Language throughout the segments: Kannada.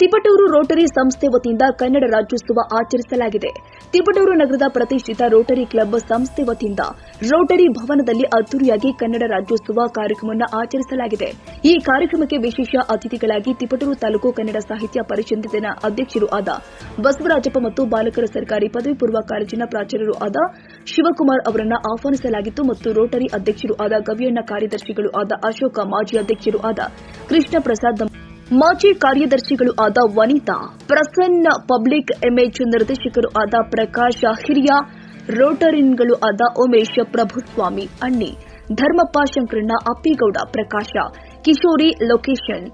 ತಿಪಟೂರು ರೋಟರಿ ಸಂಸ್ಥೆ ವತಿಯಿಂದ ಕನ್ನಡ ರಾಜ್ಯೋತ್ಸವ ಆಚರಿಸಲಾಗಿದೆ. ತಿಪಟೂರು ನಗರದ ಪ್ರತಿಷ್ಠಿತ ರೋಟರಿ ಕ್ಲಬ್ ಸಂಸ್ಥೆ ವತಿಯಿಂದ ರೋಟರಿ ಭವನದಲ್ಲಿ ಅದ್ದೂರಿಯಾಗಿ ಕನ್ನಡ ರಾಜ್ಯೋತ್ಸವ ಕಾರ್ಯಕ್ರಮವನ್ನು ಆಚರಿಸಲಾಗಿದೆ. ಈ ಕಾರ್ಯಕ್ರಮಕ್ಕೆ ವಿಶೇಷ ಅತಿಥಿಗಳಾಗಿ ತಿಪಟೂರು ತಾಲೂಕು ಕನ್ನಡ ಸಾಹಿತ್ಯ ಪರಿಷತ್ತಿನ ಅಧ್ಯಕ್ಷರು ಆದ ಬಸವರಾಜಪ್ಪ ಮತ್ತು ಬಾಲಕರ ಸರ್ಕಾರಿ ಪದವಿ ಪೂರ್ವ ಕಾಲೇಜಿನ ಪ್ರಾಚಾರ್ಯರು ಆದ ಶಿವಕುಮಾರ್ ಅವರನ್ನು ಆಹ್ವಾನಿಸಲಾಗಿತ್ತು ಮತ್ತು ರೋಟರಿ ಅಧ್ಯಕ್ಷರು ಆದ ಗವಿಯಣ್ಣ ಕಾರ್ಯದರ್ಶಿಗಳು ಆದ ಅಶೋಕ ಮಾಜಿ ಅಧ್ಯಕ್ಷರು ಆದ ಕೃಷ್ಣ ಪ್ರಸಾದ್ ಮಾಜಿ ಕಾರ್ಯದರ್ಶಿಗಳು ಆದ ವನಿತಾ, ಪ್ರಸನ್ನ ಪಬ್ಲಿಕ್ ಇಮೇಜ್ ನಿರ್ದೇಶಕರು ಆದ ಪ್ರಕಾಶ್ ಹಿರಿಯ, ರೋಟರಿನ್ಗಳು ಆದ ಉಮೇಶ್ ಪ್ರಭುಸ್ವಾಮಿ, ಅಣ್ಣಿ ಧರ್ಮಪ್ಪ ಶಂಕರಣ್ಣ ಅಪ್ಪಿಗೌಡ, ಪ್ರಕಾಶ, ಕಿಶೋರಿ ಲೊಕೇಶನ್,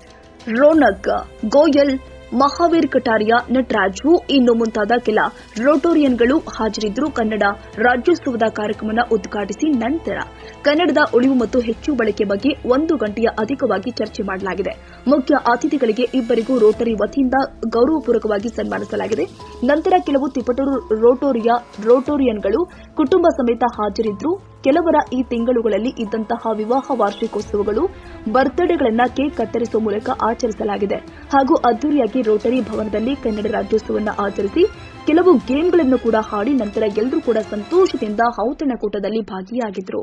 ರೋನಕ್, ಗೋಯಲ್ ಮಹಾವೀರ್ ಕಟಾರಿಯಾ ನಟರಾಜು ಇನ್ನು ಮುಂತಾದ ಕೆಲ ರೋಟೋರಿಯನ್ಗಳು ಹಾಜರಿದ್ದರು. ಕನ್ನಡ ರಾಜ್ಯೋತ್ಸವದ ಕಾರ್ಯಕ್ರಮವನ್ನು ಉದ್ಘಾಟಿಸಿ ನಂತರ ಕನ್ನಡದ ಉಳಿವು ಮತ್ತು ಹೆಚ್ಚು ಬಳಕೆ ಬಗ್ಗೆ ಒಂದು ಗಂಟೆಯ ಅಧಿಕವಾಗಿ ಚರ್ಚೆ ಮಾಡಲಾಗಿದೆ. ಮುಖ್ಯ ಅತಿಥಿಗಳಿಗೆ ಇಬ್ಬರಿಗೂ ರೋಟರಿ ವತಿಯಿಂದ ಗೌರವಪೂರ್ವಕವಾಗಿ ಸನ್ಮಾನಿಸಲಾಗಿದೆ. ನಂತರ ಕೆಲವು ತಿಪಟೂರು ರೋಟೋರಿಯಾ ರೋಟೋರಿಯನ್ಗಳು ಕುಟುಂಬ ಸಮೇತ ಹಾಜರಿದ್ದರು. ಕೆಲವರ ಈ ತಿಂಗಳುಗಳಲ್ಲಿ ಇದ್ದಂತಹ ವಿವಾಹ ವಾರ್ಷಿಕೋತ್ಸವಗಳು ಬರ್ತ್ಡೇಗಳನ್ನ ಕೇಕ್ ಕತ್ತರಿಸುವ ಮೂಲಕ ಆಚರಿಸಲಾಗಿದೆ. ಹಾಗೂ ಅದ್ದೂರಿಯಾಗಿ ರೋಟರಿ ಭವನದಲ್ಲಿ ಕನ್ನಡ ರಾಜ್ಯೋತ್ಸವವನ್ನು ಆಚರಿಸಿ ಕೆಲವು ಗೇಮ್ಗಳನ್ನು ಕೂಡ ಹಾಡಿ ನಂತರ ಎಲ್ಲರೂ ಕೂಡ ಸಂತೋಷದಿಂದ ಔತಣಕೂಟದಲ್ಲಿ ಭಾಗಿಯಾಗಿದ್ರು.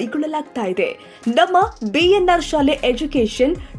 ಕೈಗೊಳ್ಳಲಾಗ್ತಾ ಇದೆ. ನಮ್ಮ ಬಿಎನ್ಆರ್ ಶಾಲೆ ಎಜುಕೇಶನ್